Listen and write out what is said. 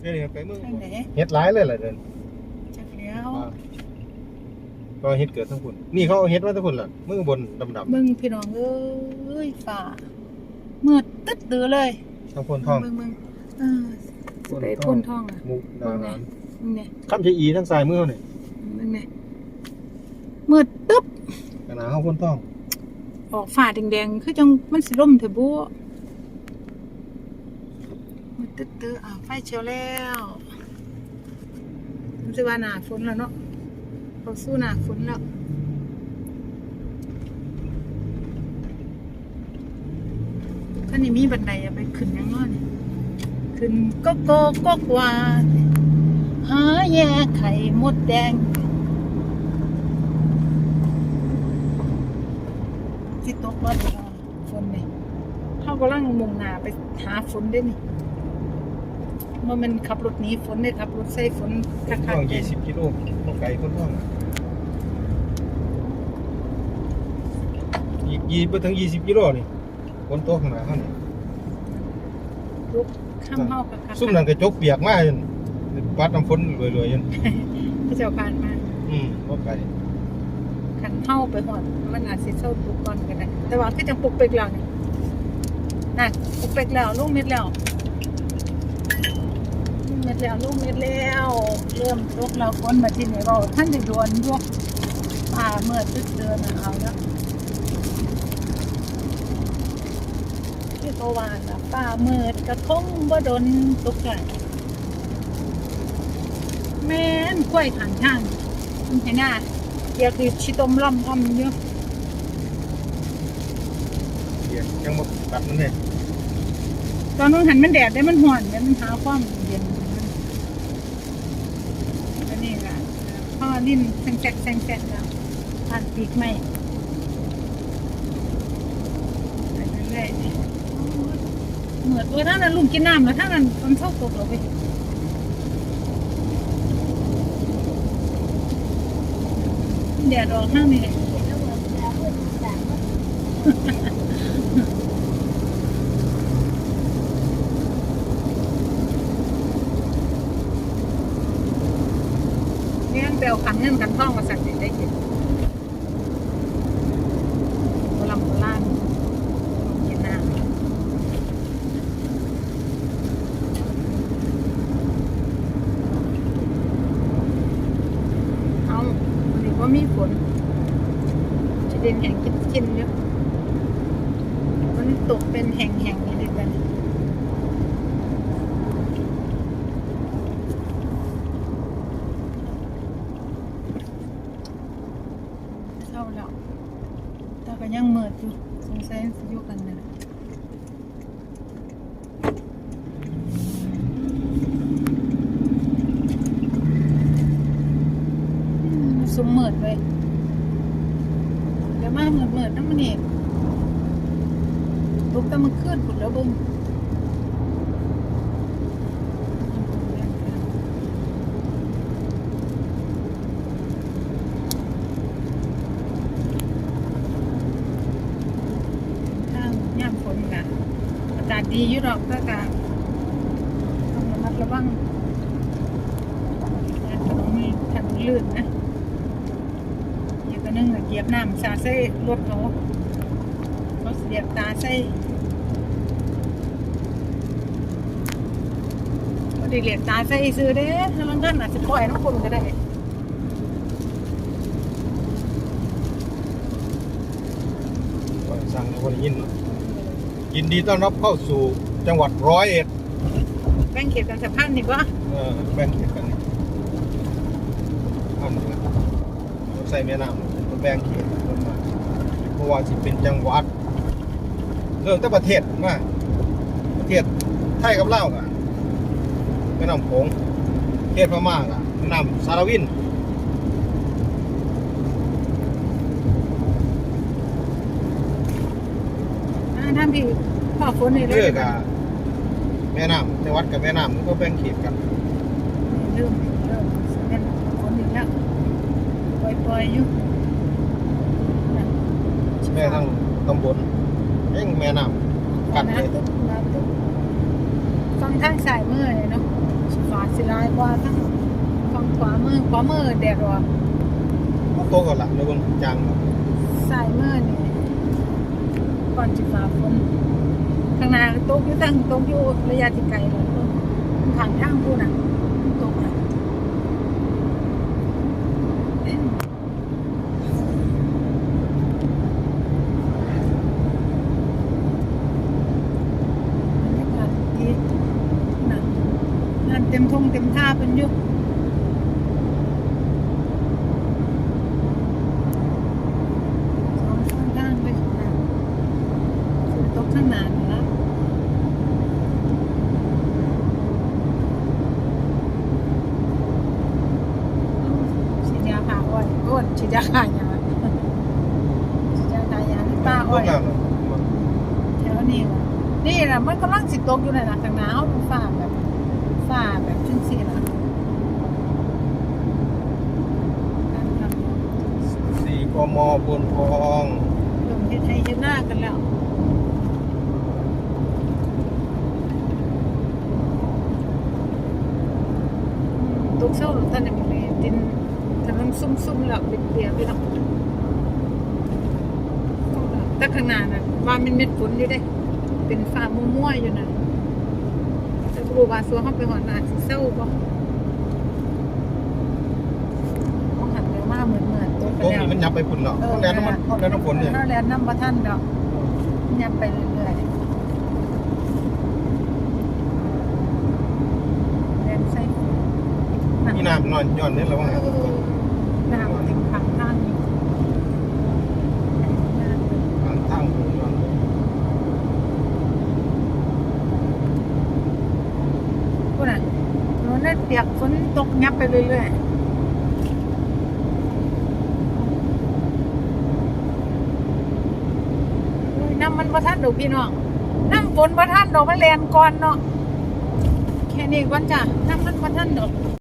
เดี๋ยวนี้ไปเมืองทางไหนเฮ็ดหลายเลยล่ะเดินจักแล้วก็เฮ็ดเกิดทั้งพุ่นนี่เขาเอาเฮ็ดมาทั้งพุ่นล่ะเมืองบนดำเบิ่งพี่น้องเอ้ยฝ่ามืดตึ๊ดเดือเลยๆทั้งพุ่นทองเบิ่งเบิ่งเออสิไปพ่นทองอะมุกดาหารมึงเนี่ยคำจะอีทั้งซ้ายมือเขานี่มึงเนี่ยมืดตึ๊บขนาดเฮาพุ่นทองออกฝ่าแดงๆคือจังมันสิล่มเถอะบั วมืดตึ๊ดอ่าไฟเชียวแล้วมันสิว่าหนาฝนแล้วเนาะเขาสู้หนาฝนแล้วท่านี่มีบันไดอะไปขึ้นยังเนาะนี่ขึ้นก็โกก็กว่า หาแย่ไข่มดแดงสิตกบ่ดีค่ฝนนี่เขากำลังมุ่งหน้าไปหาฝนได้นี่ ว่ามันขับรถหนีฝนได้ขับรถใส่ฝนคัทอกงๆเลย20กิโลบ่ไกลพุ่นทองอะอีกยี่บ่ถึง20กิโลนี่ฝนตกข้างหน้าเฮานี่ลุกข้ามเฮาคักๆซุ่มนั่นกระจกเปียกมาจนปัดน้ำฝนรวยๆจนพระเจ้าผ่านมาอืมบ่ไกลขันเฮาไปหอดมันอาจสิเศร้าตุกก่อนก็ได้แต่ว่าคือจังปลุกเป็กแล้วนี่นั่นปลุกเป็กแล้วลูกเม็ดแล้วลูก เม็ดแล้วลูกเม็ดแล้ว เริ่มตกแล้วฝนมาที่ไหนบ่ท่านจะดวนยวกป่าเมื่อตึกเดือนน่ะเอาแล้วที่ก็ว่าน่ะป้ามืดกระคงบ่โดนตกใจแม่นกล้วยขันทางเห็นหน้าเกียคือชิตมล่ำล่ำอยู่เปียกยังบ่ตัดมันเลยตอนนู้นหันมันแดดได้มันห่อนเดี๋ยวมันหาความเย็นอันนี้ล่ะพ่อ ลิ้นแซงแซกแซงแซกแล้วผ่านปีกไม่ไปเรื่อยๆเหมือนตัวท่านนั้นลุงกินน้ำแล้วท่านนั้นมันชอบตกลงไปแดดออกข้างนี้ เลี้ยงเปลวขันเงินขันทองมาสั่งสิได้เห็นโบราณโบราณกินน้ำเอาหรือว่ามีฝนจะเดินแห่งกินกินเยอะมันตกเป็นแห่งแห่งนี้เลยกันเศร้าแล้วแต่ก็ยังเมิดอยู่สงสัยสิอยู่กันนะอืมสุมเมิดเลย เดี๋ยวมาเหมือนเหมือนน้ำมันเอง ลุกแต่มันขึ้นผุดแล้วเบึงข้างย่ามฝนกะอากาศดีอยู่หรอกก็กะต้องระมัดระวังนะถนนมีถนนลื่นนะอีกตัวหนึงน่ะเหยียบน้ำสาใส่รถเขา เขาเสียบตาใส่ก็ได้เหลียบตาใส่ซื้อเด้ถ้าลังกันอาจจะปล่อยน้ำคนก็ได้ก็สั่งคนยินเนาะยินดีต้อนรับเข้าสู่จังหวัดร้อยเอ็ด แบ่งเขตการสะพานนี่วะเออแบ่งเขตกันนี่อันนี้นะรถใส่แม่น้ำรถแบ่งเขตรถมาเพราะว่าสิเป็นจังหวัด เริ่มแต่ประเทศมาประเทศไทยกับลาวอะแม่น้ำโขงประเทศพม่าอะแม่น้ำสารวินอ่าท่านพี่พ่อฝนนี่เลเลือยกอะแม่น้ำจังหวัดกับแม่น้ำมันก็แบ่งเขตกันเริ่มเริ่มเป็นฝนอีกแล้วปล่อยๆอยู่น่ะแม่ทั้งตำบลเองแม่ น้ำกันเลยน้ำตุ๊บน้ำตุ๊บฟังทางสายมือเลยเนาะฟ้าาสิหลายกว่าทั้งฝั่งขวามือขวามือแดดออกเอาโต๊ะก่อนละเดี๋ยวเบิ่งจางครับซ้ายมือนี่ก่อนสิฟ้าฝนข้างหน้าก็ตกอยู่ตั้งตกอยู่ระยะที่ไกลแล้วข้างทางพูน่ะตกน่ะ บรรยากาศดีนั่นนั่น เต็มทงเต็มท่าเป็นอยุคสองข้างข้างไปข้างหน้าฝนตกข้างหน้านี่ละฉีดยาขาอ้อยโอ้ยฉีดยาขายาฉีดยาขายาที่ป้าโต๊ะอ้อยงามแถวนี้ว่ะนี่แหละมันกำลังสิตกอยู่ในหลังข้างหน้าเอาฟ้าแบบ ฟ้าแบบชิ้นสีละการทำสี่กมบนทองลงเฮ็ดให้เฮ็ดหน้ากันแล้วตกเช้าหรือตอนนี้มันเลยดินถนนซุ่มๆแล้วเปียกๆไปแล้วแต่ข้างหน้าน่ะว่ามันเม็ดฝนอยู่เด้ เป็นฟ้ามั่วๆอยู่นะแต่ค รูบาสัวเขาไปหอนอาจสิเศร้าบ่เขาหันไปมาเหมือนเหมือนๆตกไปโต๊ะแล้วนี้มันยับไปพุ่นเนาะมันแลนน้ำมันแลนน้ำฝนเนี่ย เขาแลนน้ำประท่านดอกยับไปเรื่อยๆแลนใส่มีน้ำนอนย้อนเนี่ยระวังนะ น้ำเต็มขังทางอยู่ ทางทางผมย้อน พูดน่ะถนนนั่นเปียกฝนตกยับไปเรื่อยๆน้ำมันประท่านดอกพี่น้อง น้ำฝนประท่านดอกมันแลนก่อนเนาะ แค่นี้ก่อนจ้ะ น้ำมันประท่านดอก